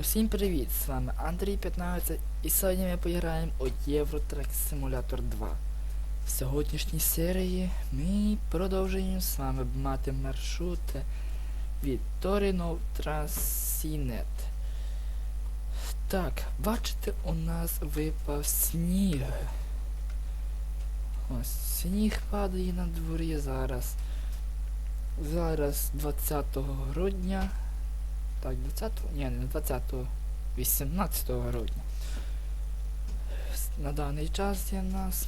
Усім привіт! З вами Андрій 15 і сьогодні ми поіграємо у Євротрек Simulator 2. В сьогоднішній серії ми продовжуємо з вами мати маршрути від Торіно в Трансінет. Так, бачите, у нас випав сніг. Ось сніг падає на дворі зараз. Зараз 20 грудня. Так, 20-го? Ні, не 20-го, 18 грудня. На даний час є в нас.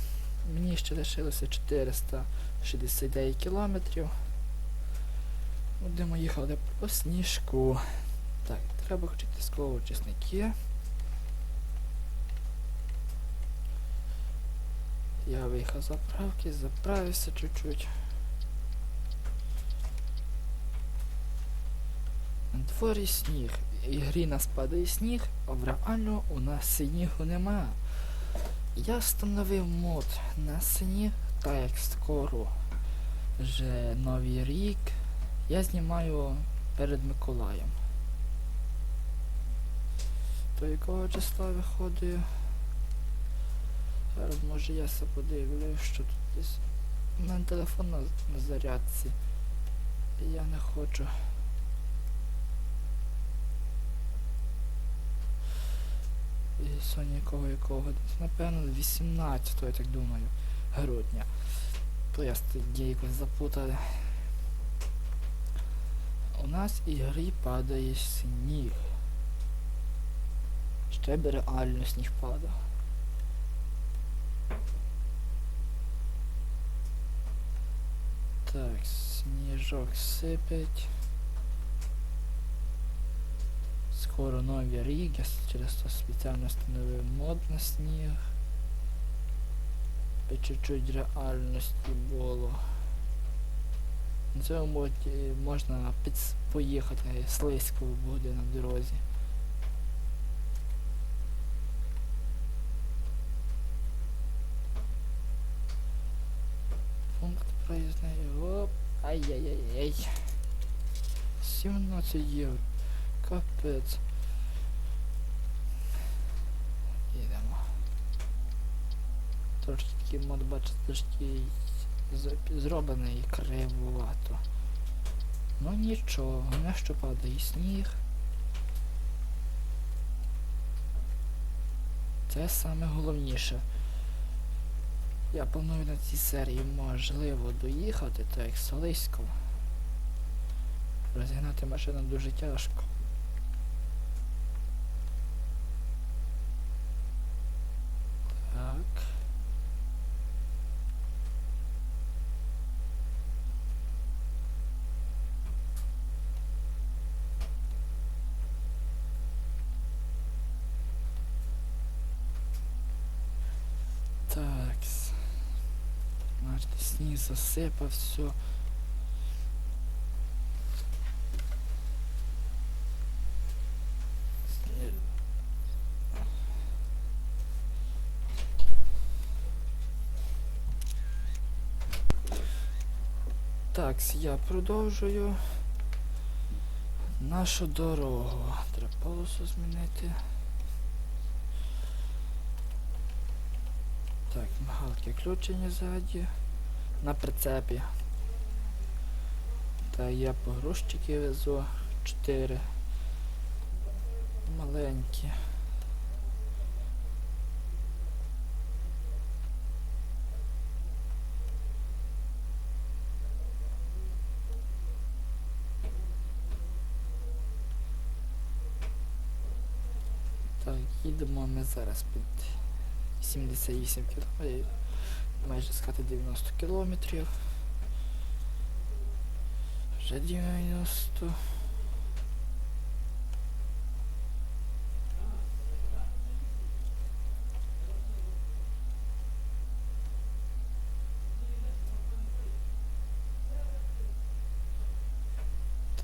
Мені ще лишилося 469 кілометрів. Будемо їхати по сніжку. Так, треба включити склово чесники. Я виїхав з заправки, заправився чуть-чуть. На дворі сніг. І грі нас сніг, а в реально у нас снігу нема. Я встановив мод на сніг, так як скоро вже новий рік. Я знімаю перед Миколаєм. То якого числа виходить? Зараз може я се подивлю, що тут десь. У мене телефон на, на зарядці. Я не хочу. Сьогодні якого якого напевно, 18 я так думаю, грудня. То я якось запутали. У нас і грі падає сніг. Ще б реально сніг падав. Так, сніжок сипить. Скоро новий рік, через то спеціально встановив мод на сніг. Би чуть-чуть реальності було. На цьому моді можна поїхати слизько буде на дорозі. Пункт проїзний. Оп. Ай-яй-яй-яй. 17 євро. Капець. Їдемо. Трошки мод, бачите, трошки зроблений кривувато. Ну нічого, не що падає сніг. Це саме головніше. Я планую на цій серії можливо доїхати, так як Солиського. Розігнати машину дуже тяжко. Так. Так. Бачите, сніг засипав все. Так, я продовжую нашу дорогу. Треба полосу змінити. Так, мигалки включені ззаді. На прицепі. Та я погрузчики везу. Чотири. Маленькі. Так, їдемо ми зараз під 78 кілометрів. Майже сказати 90 кілометрів. Вже 90.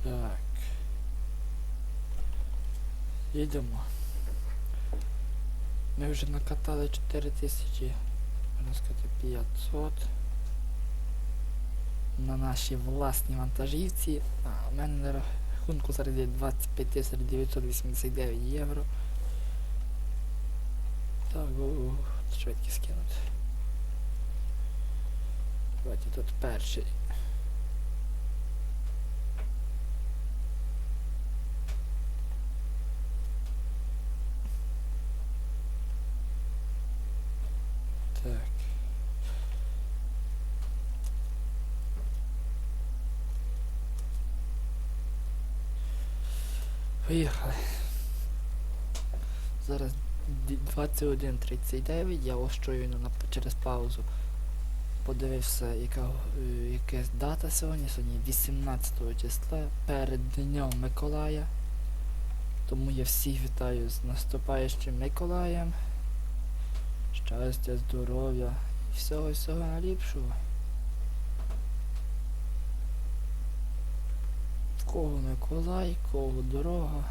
Так. Їдемо. Ми вже накатали 4000, можна сказати, 500 на нашій власній вантажівці. А, у мене на рах- рахунку зараз є 25 989 євро. Так, швидкість кинути. Давайте тут перший. Так. Поїхали. Зараз ді- 21.39, я ось щойно через паузу подивився, яка е, якась дата сьогодні, сьогодні 18 числа, перед Днем Миколая. Тому я всіх вітаю з наступаючим Миколаєм. Щастя, здоров'я і всього всього найліпшого. В кого Миколай, кого дорога.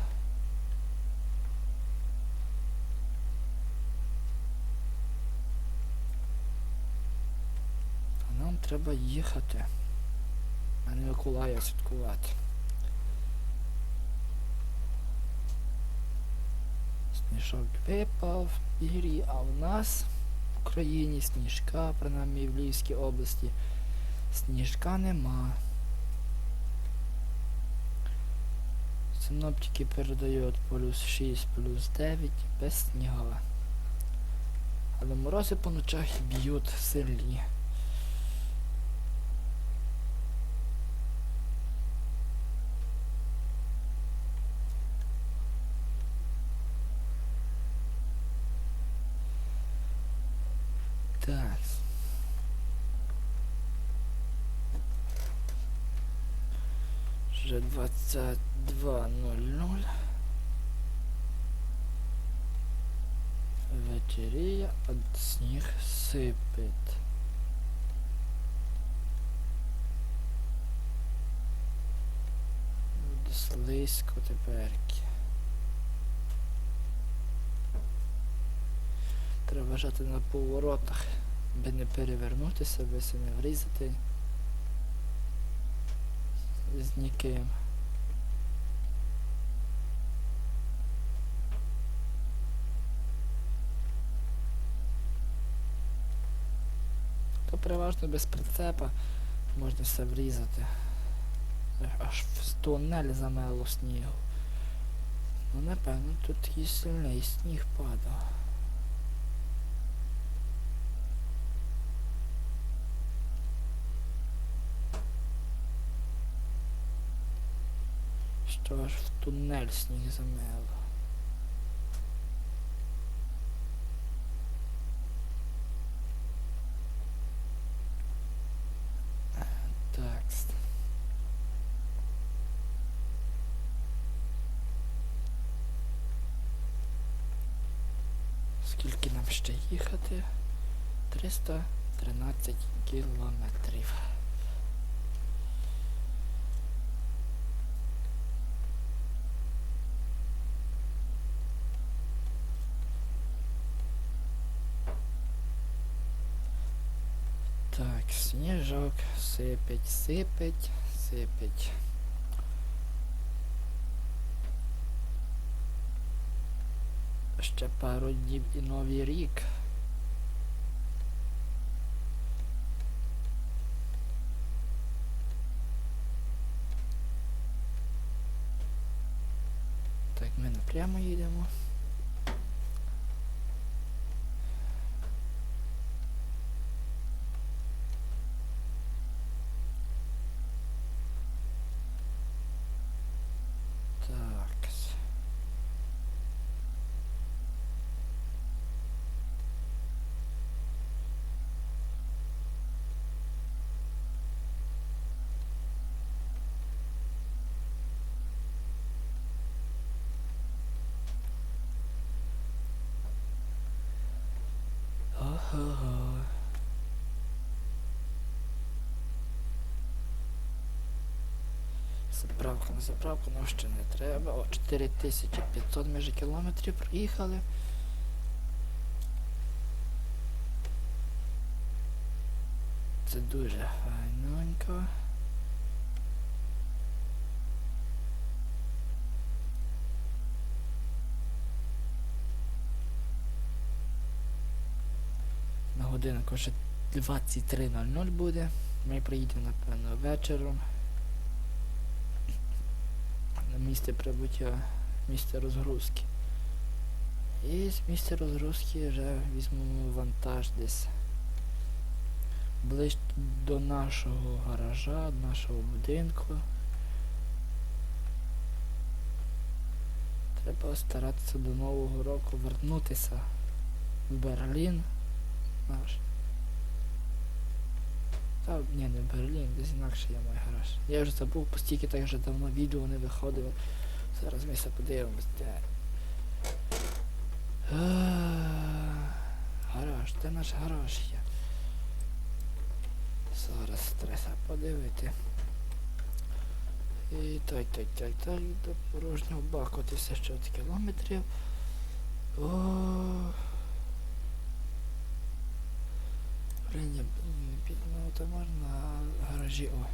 А нам треба їхати, а не Миколая святкувати. Сніжок випав в грі, а в нас в Україні сніжка, принаймні в Львівській області, сніжка нема. Синоптики передають плюс 6, плюс 9 без сніга. Але морози по ночах б'ють сильні. Так. Вже 22.00. Вечеріє, а сніг сипить. Буде слизько теперки. Треба вважати на поворотах, би не перевернутися, би не врізати з ніким. Переважно без прицепа можна все врізати. Аж в тунель замело снігу. Ну напевно тут такий сильний сніг падав. Що аж в тунель сніг замело. Так. Скільки нам ще їхати? 313 кілометрів. Так, сніжок, сипить, сипить, сипить. Ще пару днів і новий рік. Заправку на заправку нам ще не треба. О, 4500 майже кілометрів проїхали. Це дуже файненько. На годинку ще 23.00 буде. Ми приїдемо, напевно, вечором. Місце прибуття, місце розгрузки. І з місця розгрузки вже візьмемо вантаж десь ближче до нашого гаража, до нашого будинку. Треба старатися до Нового року вернутися в Берлін наш. Та ні, не в Берлін, десь інакше є мій гараж. Я вже забув, постільки так вже давно відео не виходило. Зараз ми все подивимось, де. Гараж, де наш гараж є? Зараз треба подивити. І так, так, так, так, до порожнього баку ти все 6 кілометрів. О. Під ну то можна гаражі. О.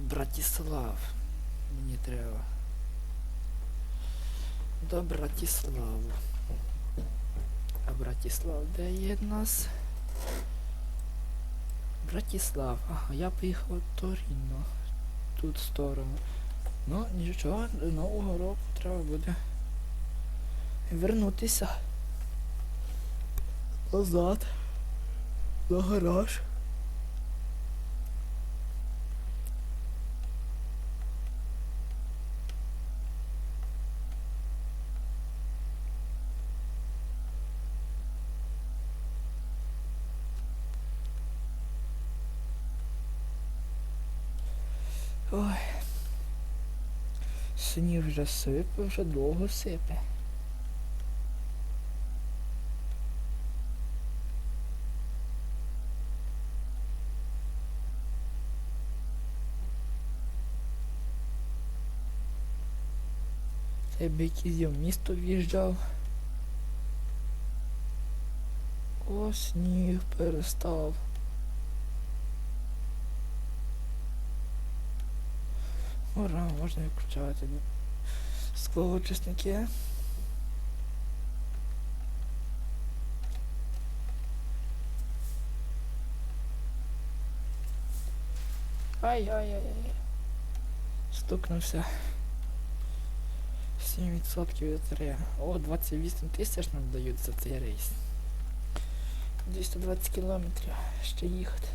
Братіслав. Мені треба. До Братіславу. А Братіслав де є в нас? Братіслав. Ага, я поїхав в Торіно. Тут в сторону. Ну, нічого, Нового року треба буде вернутися. Назад. На гараж. Ой. Сніг вже сипе, вже довго сипе. Б якийсь я місто в'їжджав. О, сніг перестав. Ура, можна відключати. Склоочисники. Ай-ай-ай-ай. Стукнувся. 7% від О, 28 тисяч нам дають за цей рейс. 220 кілометрів ще їхати.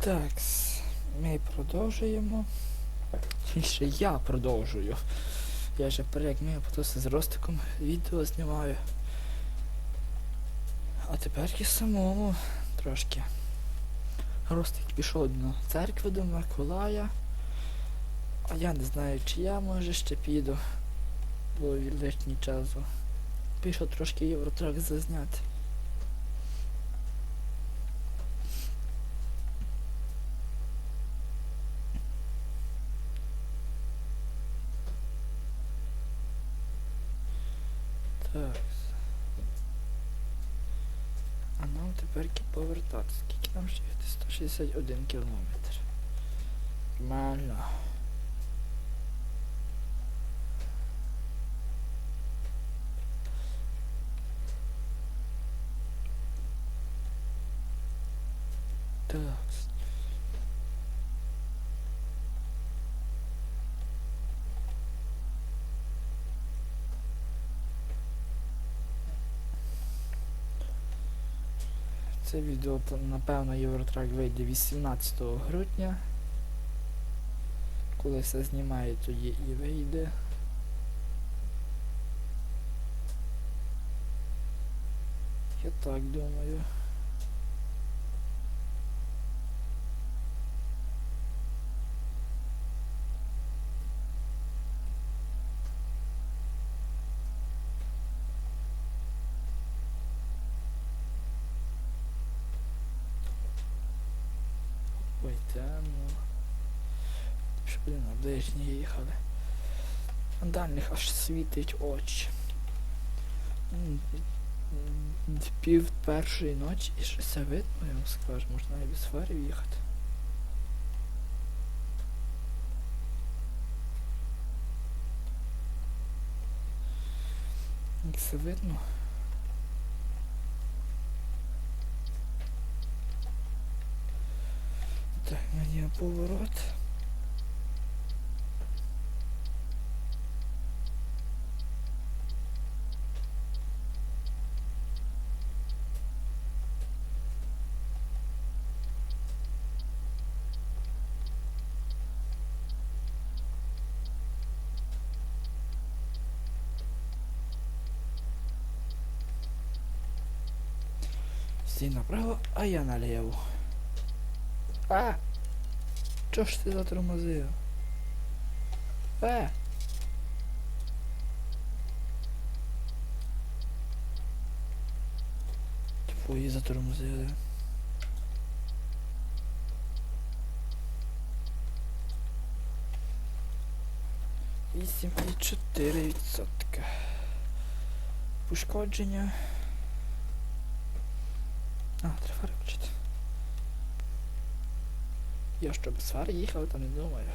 Так, ми продовжуємо. Ще я продовжую. Я вже перек ми потоси з Ростиком відео знімаю. А тепер і самому трошки. Ростик пішов до церкви до Миколая. А я не знаю, чи я може ще піду. Бо лишній часу. Пішов трошки євротрак зазняти. Так. А нам тепер повертатися. Скільки нам ще 161 кілометр. Нормально. Так. Це відео, напевно, Євротрак вийде 18 грудня. Коли все знімає, тоді і вийде. Я так думаю. темно. Що, блін, ближні їхали. На дальних аж світить очі. Пів першої ночі і ще все видно, я вам скажу, можна і без фарів їхати. Як це видно? Мені поворот. Стій направо, а я наліво. А! Чо ж ти затормозив? Е! Твої затормозили. Вісім і чотири відсотка. Пошкодження. А, треба виключити. Я що без фар їхав, то не думаю.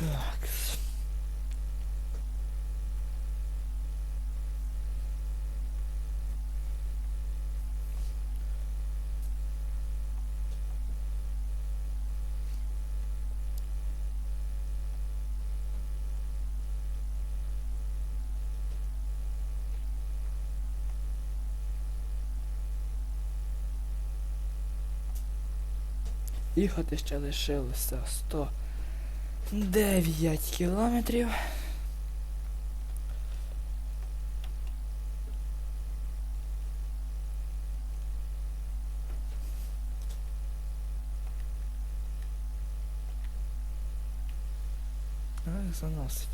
Так. Їхати ще лишилося 109 кілометрів. Заносить.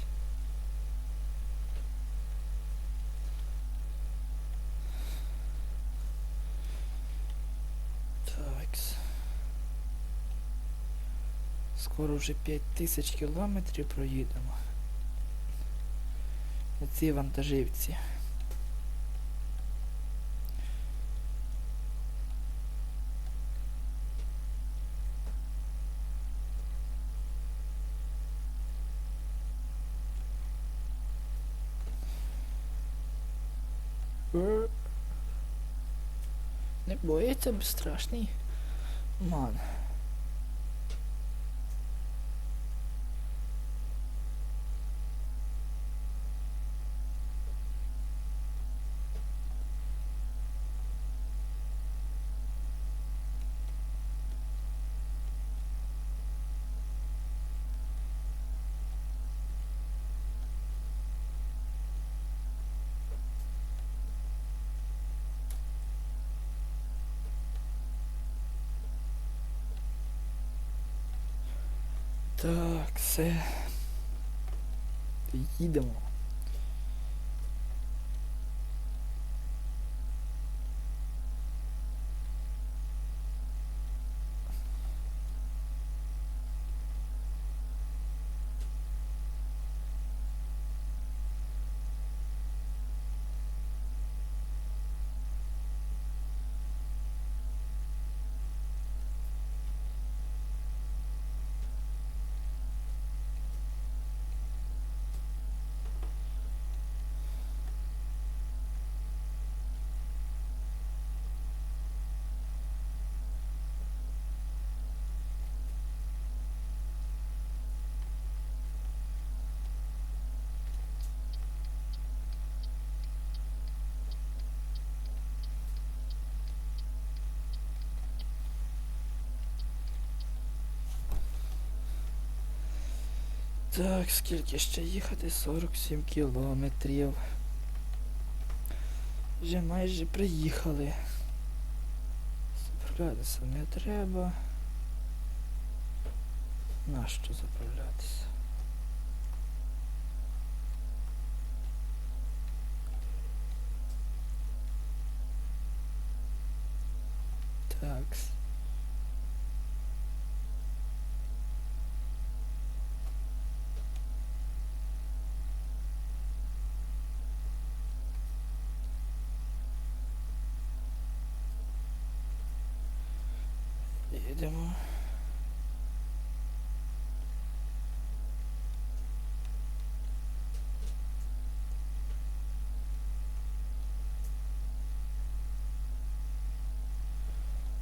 Такс. Скоро вже 5000 кілометрів проїдемо. На цій вантажівці. Не боїться безстрашний ман. Так, все. Їдемо. Так, скільки ще їхати? 47 кілометрів. Вже майже приїхали. Заправлятися не треба. Нащо заправлятися? Такс. Їдемо.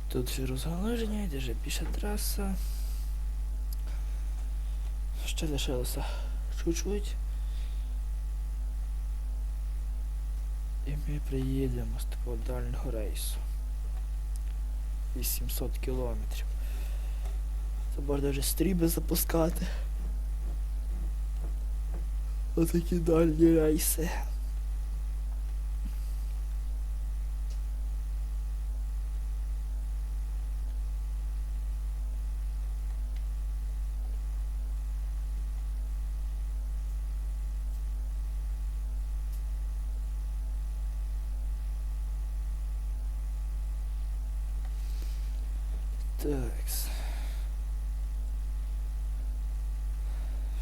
Тут ще розгалеження, йде вже більша траса. Ще лишилося чуть-чуть. І ми приїдемо з такого дальнього рейсу. 800 кілометрів. Це можна вже стріби запускати. Отакі дальні рейси. Такс.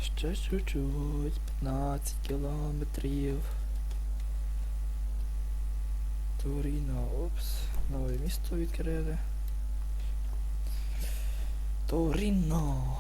Ще чуть-чуть, 15 кілометрів. Торіно, опс, нове місто відкрили. Торіно.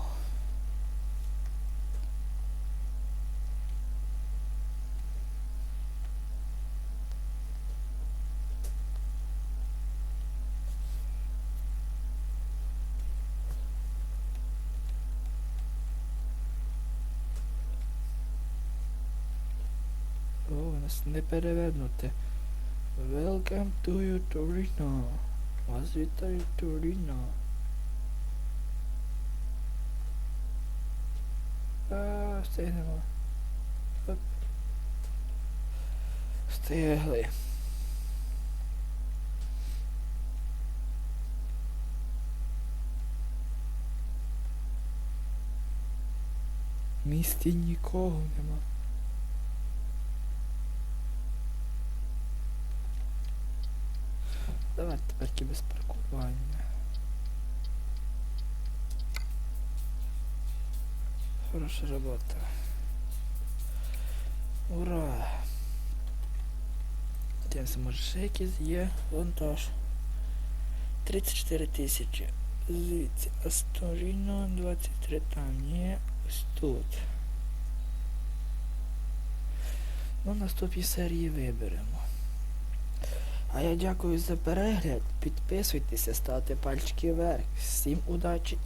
Нас не перевернути. Welcome to your Torino. Вас вітає Торіно. А, встигнемо. Оп. Встигли. Місті нікого нема. Давай тепер без паркування. Хороша робота. Ура! Дивимося, може ще якийсь є вантаж. 34 тисячі. Звідси. Асторіно 23 там. Ні, ось тут. Ну, наступній серії виберемо. А я дякую за перегляд. Підписуйтеся, ставте пальчики вверх. Всім удачі